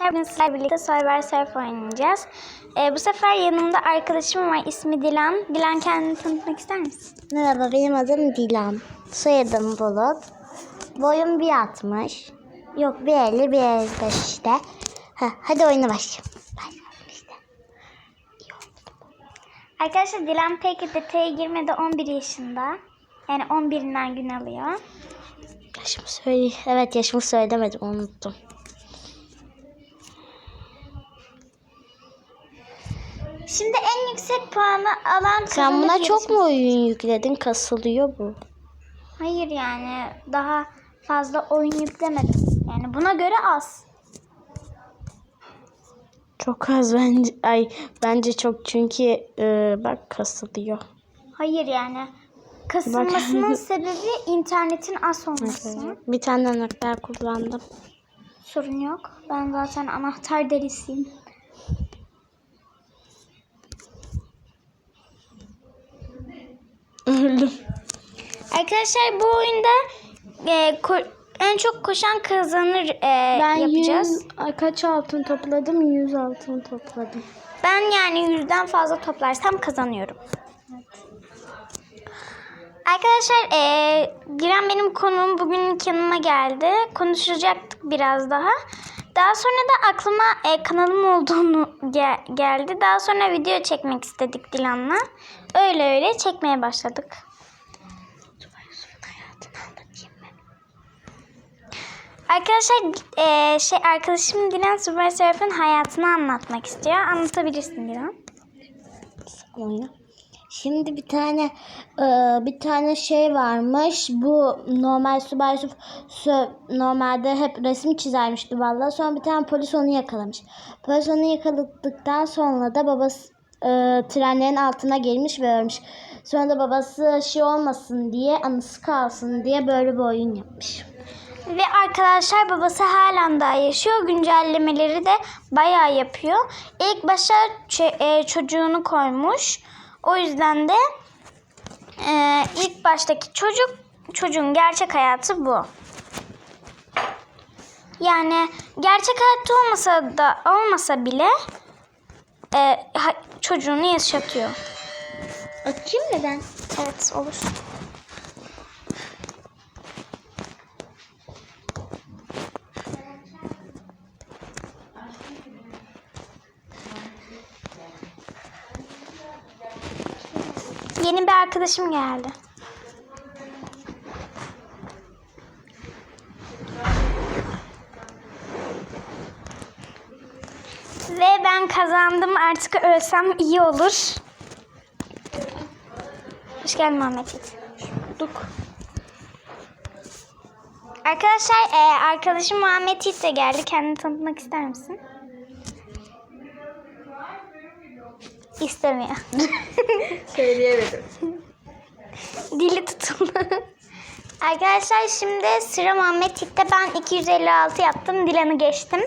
Bugün sizlerle birlikte Cyber Surf oynayacağız. Ee, bu sefer yanımda arkadaşım var. İsmi Dilan. Dilan kendini tanıtmak ister misin? Merhaba benim adım Dilan. Soyadım Bulut. Boyum 1.60. Yok 1.50 1.55 işte. Ha, hadi oyuna başlayalım. Başlayalım işte. Arkadaşlar Dilan PKT'ye girmedi 11 yaşında. Yani 11'inden gün alıyor. Yaşımı söyle. Evet yaşımı söylemedim unuttum. Şimdi en yüksek puanı alan Sen buna çok mu oyun yükledin? Kasılıyor bu. Hayır yani daha fazla oyun yüklemedim. Yani buna göre az. Çok az bence. Ay bence çok çünkü e, bak kasılıyor. Hayır yani kasılmasının sebebi internetin az olması. Bir tane anahtar kullandım. Sorun yok. Ben zaten anahtar delisiyim. Öldüm. Arkadaşlar bu oyunda e, en çok koşan kazanır e, Ben yapacağız. 100, Ay, kaç altın topladım? 100 altın topladım. Ben yani yüzden fazla toplarsam kazanıyorum. Arkadaşlar e, Diren benim konuğum bugün yanıma geldi. Konuşacaktık biraz daha. Daha sonra da aklıma e, kanalım olduğunu ge- geldi. Daha sonra video çekmek istedik Dilan'la. Öyle öyle çekmeye başladık. Arkadaşlar e, şey arkadaşım Dilan Süper Surf'ın hayatını anlatmak istiyor. Anlatabilirsin Dilan. Şimdi bir tane e, bir tane şey varmış. Bu normal Yusuf sö- normalde hep resim çizermişti vallahi. Sonra bir tane polis onu yakalamış. Polis onu yakaladıktan sonra da babası e, trenlerin altına girmiş ve ölmüş. Sonra da babası şey olmasın diye anısı kalsın diye böyle bir oyun yapmış. Ve arkadaşlar babası halen daha yaşıyor. Güncellemeleri de bayağı yapıyor. İlk başta e, çocuğunu koymuş. O yüzden de e, ilk baştaki çocuk çocuğun gerçek hayatı bu. Yani gerçek hayatta olmasa da olmasa bile e, ha- çocuğunu yaşatıyor. Açayım neden? Evet olur. Yeni bir arkadaşım geldi. Kazandım. Artık ölsem iyi olur. Hoş geldin Muhammed Yiğit. Bulduk. Arkadaşlar e, arkadaşım Muhammed Yiğit de geldi. Kendini tanıtmak ister misin? İstemiyor. Söyleyemedim. Dili tutuldu. Arkadaşlar şimdi sıra Muhammed Yiğit'te. Ben 256 yaptım. Dilan'ı geçtim.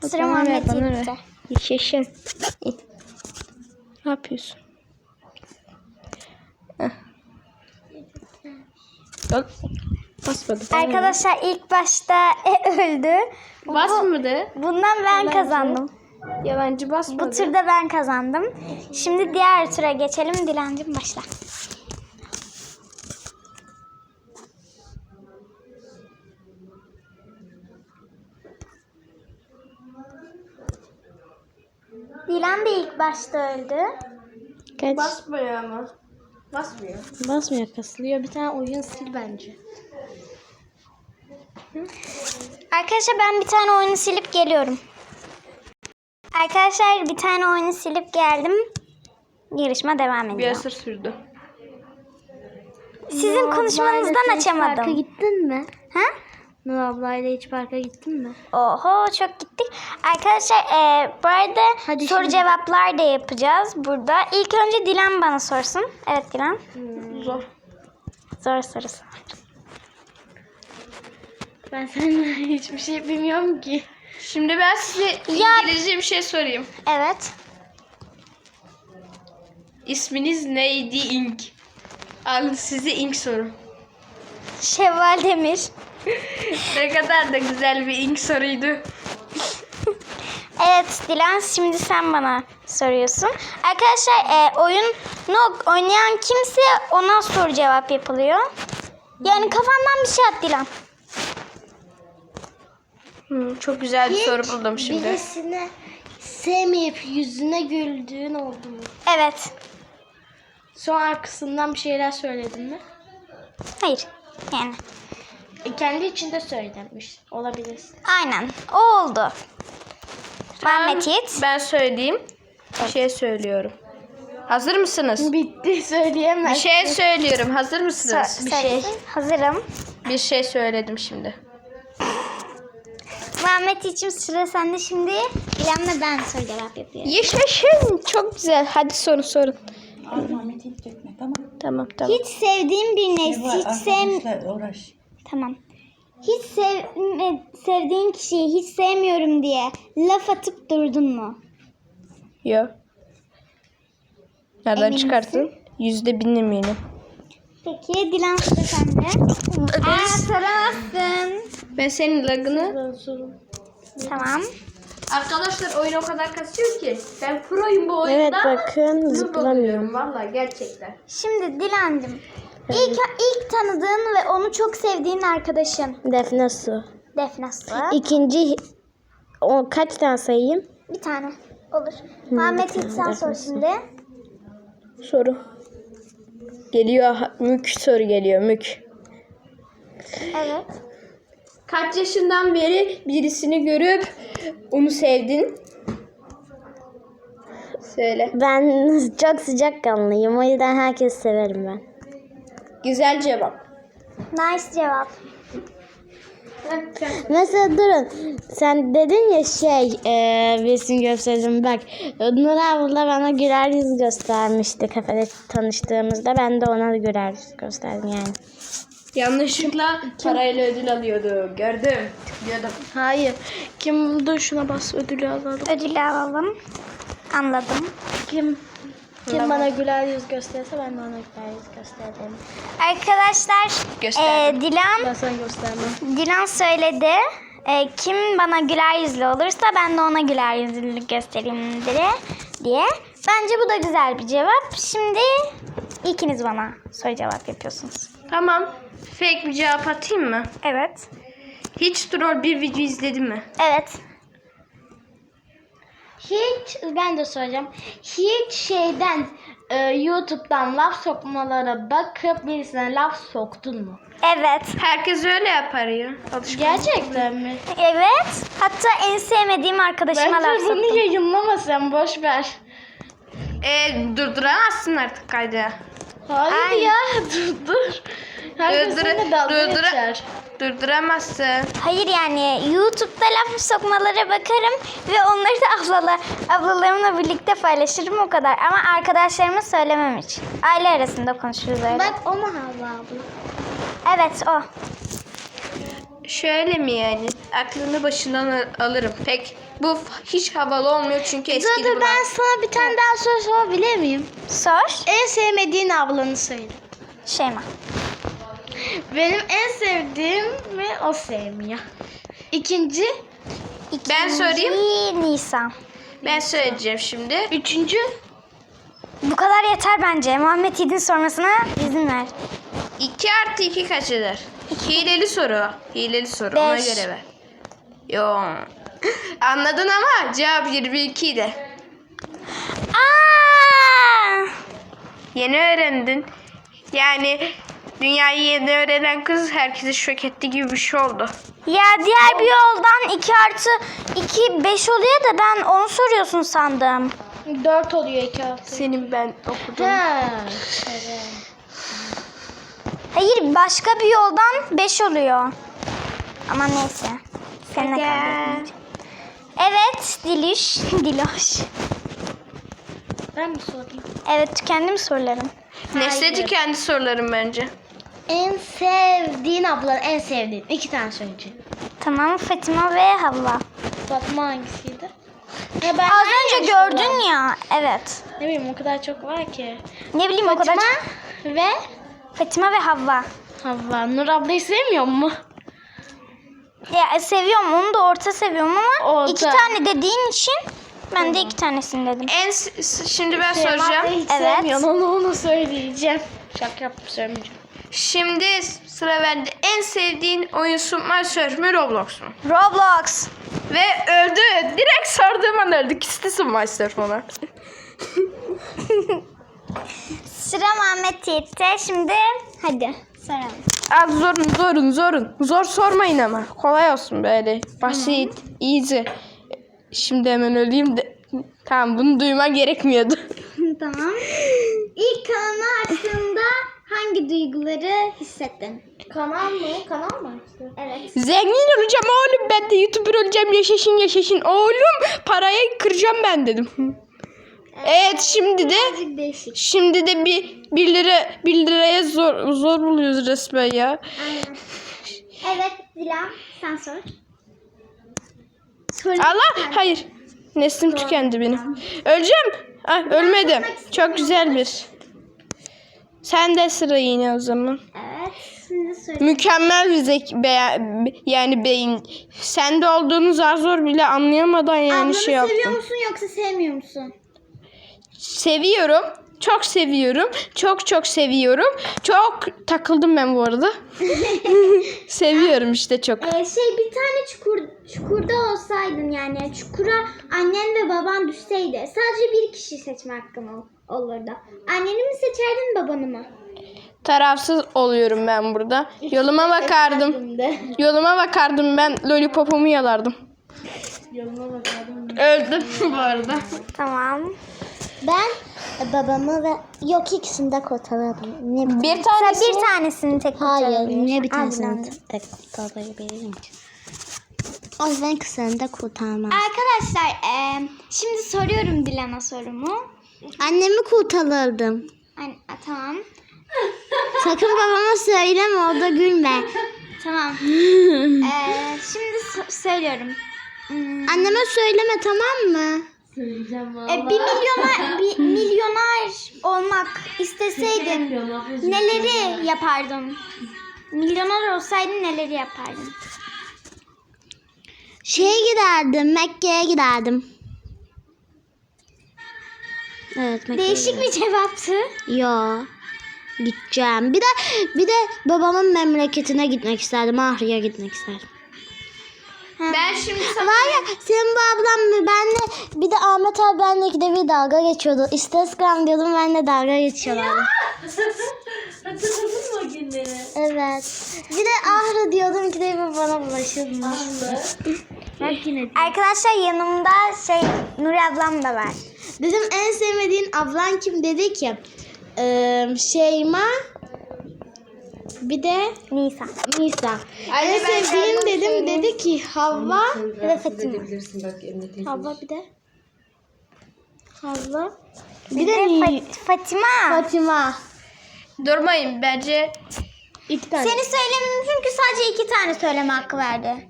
Sıra Muhammed. Yiğit'te. Yaşasın. Ne yapıyorsun? Yok. Basmadı. Arkadaşlar ilk başta e, öldü. Basmadı. Bundan ben kazandım. Yalancı basmadı. Bu turda ben kazandım. Şimdi diğer tura geçelim. Dilancım başla. Dilan da ilk başta öldü. Kaç? Basmıyor ama. Basmıyor. Basmıyor kasılıyor. Bir tane oyun sil bence. Arkadaşlar ben bir tane oyunu silip geliyorum. Arkadaşlar bir tane oyunu silip geldim. Yarışma devam Bir ediyor. asır sürdü. Sizin konuşmanızdan Parka açamadım. gittin mi? Ha? Nur ablayla hiç parka gittin mi? Oho çok gittik. Arkadaşlar e, bu arada Hadi soru şimdi. cevaplar da yapacağız burada. İlk önce Dilan bana sorsun. Evet Dilan. Zor. Zor sorusu. Ben seninle hiçbir şey bilmiyorum ki. Şimdi ben size Ya- İngilizce bir şey sorayım. Evet. İsminiz neydi Ink? Al size Ink soru. Şevval Demir. ne kadar da güzel bir Ink soruydu. Evet Dilan şimdi sen bana soruyorsun. Arkadaşlar e, oyunu oynayan kimse ona soru cevap yapılıyor. Yani kafandan bir şey at Dilan. Hmm, çok güzel bir soru buldum şimdi. Birisine sevmeyip yüzüne güldüğün oldu mu? Evet. Sonra arkasından bir şeyler söyledin mi? Hayır. Yani kendi içinde söylemiş. Olabilir. aynen. O oldu. Muhammed Yiğit. Ben söyleyeyim. Bir şey söylüyorum. Hazır mısınız? Bitti Bir söyleyemez. şey söylüyorum. Hazır mısınız? Bir şey. Hazırım. Bir şey söyledim şimdi. Muhammed Yiğit'cim sıra sende şimdi. Dilan'la ben soru cevap yapıyorum. Yaşasın. Çok güzel. Hadi sorun sorun. Ahmet ilk etme tamam. Tamam tamam. Hiç sevdiğim bir nesli hiç sev arkadaşlar uğraş. Tamam. Hiç sevme, sevdiğin kişiyi hiç sevmiyorum diye laf atıp durdun mu? Yok. Nereden Emin çıkarttın? Yüzde bin eminim. Peki Dilan sıra sende. Aa soramazsın. Ben senin lagını... Tamam. Arkadaşlar oyun o kadar kasıyor ki. Ben proyum bu oyunda. Evet bakın zıplamıyorum. Valla gerçekten. Şimdi Dilancım. İlk, ilk tanıdığın ve onu çok sevdiğin arkadaşın. Defne Su. Defne Su. İkinci o kaç tane sayayım? Bir tane. Olur. Muhammed Yiğit sen sor şimdi. Soru. Geliyor. Mük soru geliyor. Mük. Evet. Kaç yaşından beri birisini görüp onu sevdin? Söyle. Ben çok sıcakkanlıyım. O yüzden herkesi severim ben. Güzel cevap. Nice cevap. Mesela durun. Sen dedin ya şey e, resim gösterdim bak. Nur abla bana güler yüz göstermişti kafede tanıştığımızda. Ben de ona güler yüz gösterdim yani. Yanlışlıkla parayla ödül alıyordu. Gördüm. Tıklıyordum. Hayır. Kim dur şuna bas ödülü alalım. Ödülü alalım. Anladım. Kim kim bana güler yüz gösterirse ben de ona güler yüz gösteririm. Arkadaşlar Gösterdim. e, Dilan Ben sana göstermem. Dilan söyledi. E, kim bana güler yüzlü olursa ben de ona güler yüzlülük göstereyim diye. diye. Bence bu da güzel bir cevap. Şimdi ikiniz bana soru cevap yapıyorsunuz. Tamam. Fake bir cevap atayım mı? Evet. Hiç troll bir video izledin mi? Evet. Hiç ben de soracağım. Hiç şeyden e, YouTube'dan laf sokmalara bakıp birisine laf soktun mu? Evet. Herkes öyle yapar ya. Gerçekten mi? Evet. Hatta en sevmediğim arkadaşıma laf Bence bunu soktum. yayınlama sen boş ver. E, durduramazsın artık kaydı. Hayır Ay. ya dur dur. Herkes Durdur- seninle dalga durdur- geçer. Durduramazsın. Hayır yani YouTube'da laf sokmalara bakarım ve onları da ablala, ablalarımla birlikte paylaşırım o kadar. Ama arkadaşlarıma söylemem hiç. Aile arasında konuşuruz öyle. Bak o mu Havva abla? Evet o. Şöyle mi yani? Aklını başından al- alırım. Pek bu f- hiç havalı olmuyor çünkü eski Dur dur ben sana bir tane daha soru sorabilir miyim? Sor. En sevmediğin ablanı söyle. Şeyma. Benim en sevdiğim ve o sevmiyor. İkinci. Ben sorayım. İkinci Nisan. Ben söyleyeceğim şimdi. Üçüncü. Bu kadar yeter bence. Muhammed Yiğit'in sormasına izin ver. 2 artı 2 kaç eder? Hileli soru. Hileli soru. Ona Beş. göre ver. Yo. Anladın ama cevap 22 idi. Aa! Yeni öğrendin. Yani dünyayı yeni öğrenen kız herkesi şok etti gibi bir şey oldu. Ya diğer bir yoldan 2 artı 2 5 oluyor da ben 10 soruyorsun sandım. Dört oluyor iki altı. Senin ben okudum. Ha. Evet. Hayır başka bir yoldan 5 oluyor. Ama neyse. Seninle Hadi. kavga etmeyeceğim. Evet Diliş. Diloş. Ben mi sorayım? Evet tükendi mi sorularım? Nesneci kendi sorularım bence. En sevdiğin abla, en sevdiğin. iki tane söyleyeceğim. Tamam Fatima ve Havva. Fatma hangisiydi? Ya ben Az önce gördün ya. Evet. Ne bileyim o kadar çok var ki. Ne bileyim o kadar Fatma çok- ve Fatima ve Havva. Havva. Nur ablayı sevmiyor mu? Ya seviyorum onu da orta seviyorum ama Orta. iki tane dediğin için Ben de iki tanesini dedim. En s- s- şimdi ben soracağım. Evet. Onu onu söyleyeceğim. Şaka yaptım söylemeyeceğim. Şimdi sıra bende. En sevdiğin oyun Super Surf mü Roblox mu? Roblox. Ve öldü. Direkt sorduğum an öldü. İkisi de Super Surf ona. Sıra Muhammed Yiğit'te. Şimdi hadi soralım. Az zorun zorun zorun. Zor sormayın ama. Kolay olsun böyle. Basit, easy. Şimdi hemen öleyim de. Tamam bunu duyman gerekmiyordu. tamam. İlk kanalı açtığında hangi duyguları hissettin? Kanal mı? Kanal mı? Evet. Zengin olacağım oğlum ben de YouTuber olacağım yaşasın yaşasın. Oğlum parayı kıracağım ben dedim. Evet şimdi de Birazcık değişik. şimdi de bir 1 lira 1 liraya zor zor buluyoruz resmen ya. Aynen. Evet Dilan sen sor. Sor. Allah hayır. Neslim tükendi benim. Öleceğim. Ah, ölmedim. Çok güzel bir. Sen de sıra yine o zaman. Evet. Şimdi söyle. Mükemmel bir zek beya- yani beyin. Sende olduğunu zar zor bile anlayamadan yani şey yaptım. musun yoksa sevmiyor musun? Seviyorum. Çok seviyorum. Çok çok seviyorum. Çok takıldım ben bu arada. seviyorum işte çok. Ee, şey bir tane çukur çukurda olsaydın yani çukura annen ve baban düşseydi sadece bir kişi seçme hakkın ol, olurdu. Anneni mi seçerdin babanı mı? Tarafsız oluyorum ben burada. Yoluma bakardım. Yoluma bakardım ben lollipopumu yalardım. Öldüm bu arada. Tamam. Ben babamı ve yok ikisini de kurtarırdım. Niye bir, Bir Sen tanesi bir tanesini tek Hayır, niye bir tanesini Dilan. tek kurtarabilirim ki? O yüzden ikisini de kurtarmam. Arkadaşlar eee, şimdi soruyorum Dilan'a sorumu. Annemi kurtarırdım. An- tamam. Sakın babama söyleme o da gülme. Tamam. Eee, şimdi so- söylüyorum. Hmm, Anneme söyleme tamam mı? e, bir milyoner bir milyoner olmak isteseydin neleri yapardın? Milyoner olsaydın neleri yapardın? Şeye giderdim, Mekke'ye giderdim. Evet, Değişik bir cevaptı. Yo. Gideceğim. Bir de bir de babamın memleketine gitmek isterdim. Ahri'ye gitmek isterdim. Ben şimdi sana Var ya senin bu ablam mı? Benle bir de Ahmet abi benle ikide bir dalga geçiyordu. İstesgram diyordum benle dalga geçiyorlardı. Hatırladın mı o günleri? evet. Bir de Ahri diyordum ikide bir bana bulaşıyordu. Yine. Arkadaşlar yanımda şey Nuri ablam da var. Dedim en sevmediğin ablan kim dedi ki eee Şeyma bir de Nisa. Nisa. Anne, en ben sevdiğim kendim dedim dedi ki Havva Ve Fatima. Havva bir de Havva Bir bir de de Ni- Fatima. Fatima. durmayın bence. İki tane. Seni söylemem çünkü sadece iki tane söyleme hakkı verdi.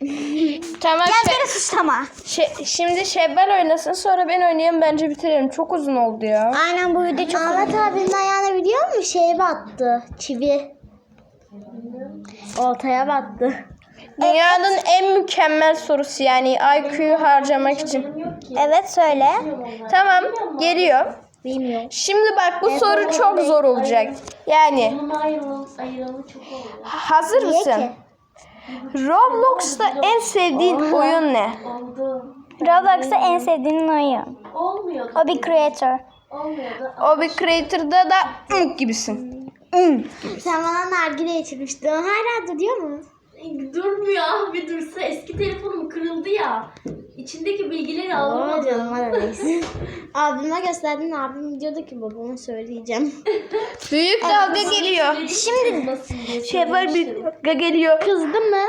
Tamam Gel şey- beni suçlama. şey- şimdi Şevval oynasın sonra ben oynayayım bence bitirelim. Çok uzun oldu ya. Aynen bu video çok Ahmet abinin ayağına biliyor musun? Şeye battı. Çivi. Oltaya battı. Dünyanın en mükemmel sorusu yani IQ'yu harcamak için. Evet söyle. Tamam geliyor. Bilmiyorum. Şimdi bak bu soru çok zor olacak. Yani Bunun ayrılalı, ayrılalı çok oldu. hazır mısın? Roblox'ta en sevdiğin oyun ne? Roblox'ta en sevdiğin oyun. Olmuyordu. O bir creator. Olmuyordu. O bir creator'da da ım gibisin. Im. Sen bana nargile içirmiştin. Hala da diyor mu? Durmuyor bir dursa. Eski telefonum kırıldı ya. İçindeki bilgileri Ama alamadım. canım hadi neyse. Abime gösterdin abim diyordu ki babama söyleyeceğim. Büyük dalga geliyor. Şimdi Şey var büyük dalga geliyor. Kızdı mı?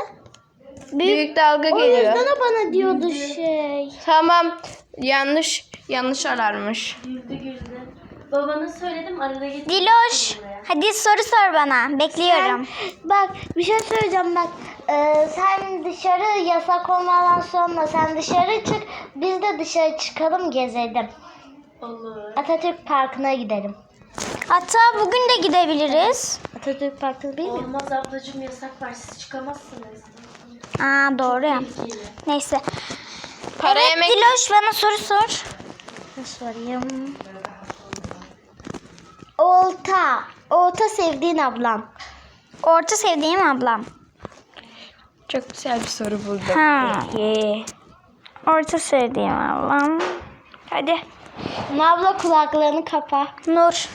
Büyük dalga O geliyor. yüzden o bana diyordu şey. Tamam. Yanlış yanlış alarmış. güldü güldü. Babana söyledim arada getirdim. Diloş. Hadi soru sor bana. Bekliyorum. Bak bir şey söyleyeceğim bak. Ee, sen dışarı yasak olmadan sonra sen dışarı çık. Biz de dışarı çıkalım gezelim. Olur. Atatürk Parkı'na gidelim. Hatta bugün de gidebiliriz. Atatürk Parkı değil mi? Olmaz ablacığım yasak var. Siz çıkamazsınız. Aa doğru ya. Tehlikeli. Neyse. Para evet yemek Diloş bana soru sor. Ne sorayım? Olta. Olta sevdiğin ablam. Orta sevdiğim ablam. çok güzel bir soru buldum. Ha. Orta sevdiğim ablam. Hadi. Abla kulaklarını kapa. Nur.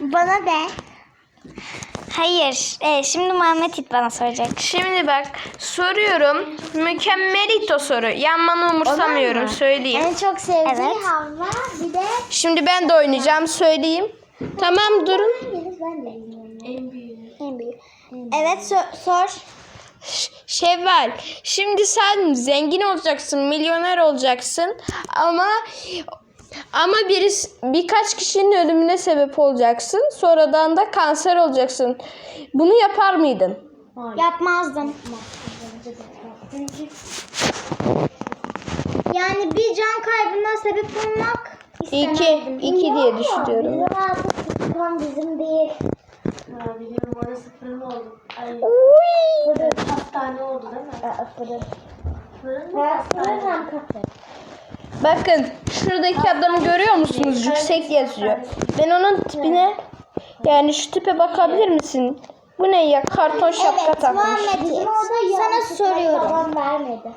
Bana de. Hayır. E, şimdi Muhammed İt bana soracak. Şimdi bak soruyorum. Mükemmelito soru. Yanmanı umursamıyorum söyleyeyim. En çok sevdiği Evet. havva bir de Şimdi ben de oynayacağım söyleyeyim. Tamam durun. ben de bilmiyorum. En büyüğü. En büyük. Evet so- sor. Ş- Şevval, şimdi sen zengin olacaksın, milyoner olacaksın ama ama birisi, birkaç kişinin ölümüne sebep olacaksın. Sonradan da kanser olacaksın. Bunu yapar mıydın? Yapmazdım. Yani bir can kaybına sebep olmak İki, istemezdim. iki diye düşünüyorum. Bizim artık intikam bizim değil. Ha, biliyorum orası fırın oldu. Ay, Uy! hastane oldu değil mi? Fırın. Fırın mı hastane? Hem kafe. Bakın şuradaki adamı görüyor musunuz? Yüksek yazıyor. Ben onun tipine yani şu tipe bakabilir misin? Bu ne ya? Karton şapka takmış. Muhammed sana soruyorum.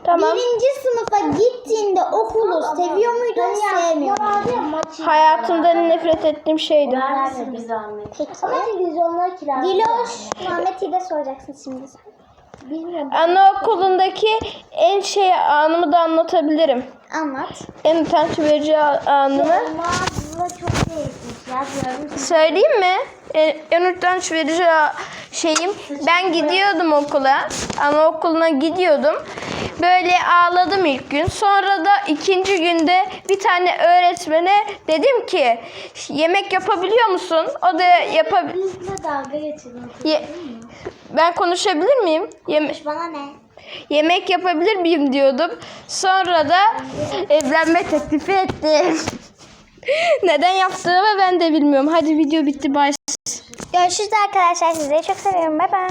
Tamam. Birinci sınıfa gittiğinde okulu seviyor muydun, sevmiyor muydun? Hayatımda nefret ettiğim şeydi. Zahmet. Ama televizyonları kiraladı. Diloş, Muhammed'i de soracaksın şimdi sen. Bilmiyorum. Anaokulundaki en şey anımı da anlatabilirim. Anlat. En utanç verici anımı. Abla çok değişmiş ya diyorum. Söyleyeyim mi? En, en utanç verici şeyim. Ben gidiyordum okula. Anaokuluna gidiyordum. Böyle ağladım ilk gün. Sonra da ikinci günde bir tane öğretmene dedim ki yemek yapabiliyor musun? O da yapabilir. Bizle dalga geçirdin. Ben konuşabilir miyim? Yeme- Bana ne? yemek yapabilir miyim diyordum. Sonra da evlenme teklifi etti. Neden yaptığımı ben de bilmiyorum. Hadi video bitti. Bye. Görüşürüz arkadaşlar. Sizleri çok seviyorum. Bay bay.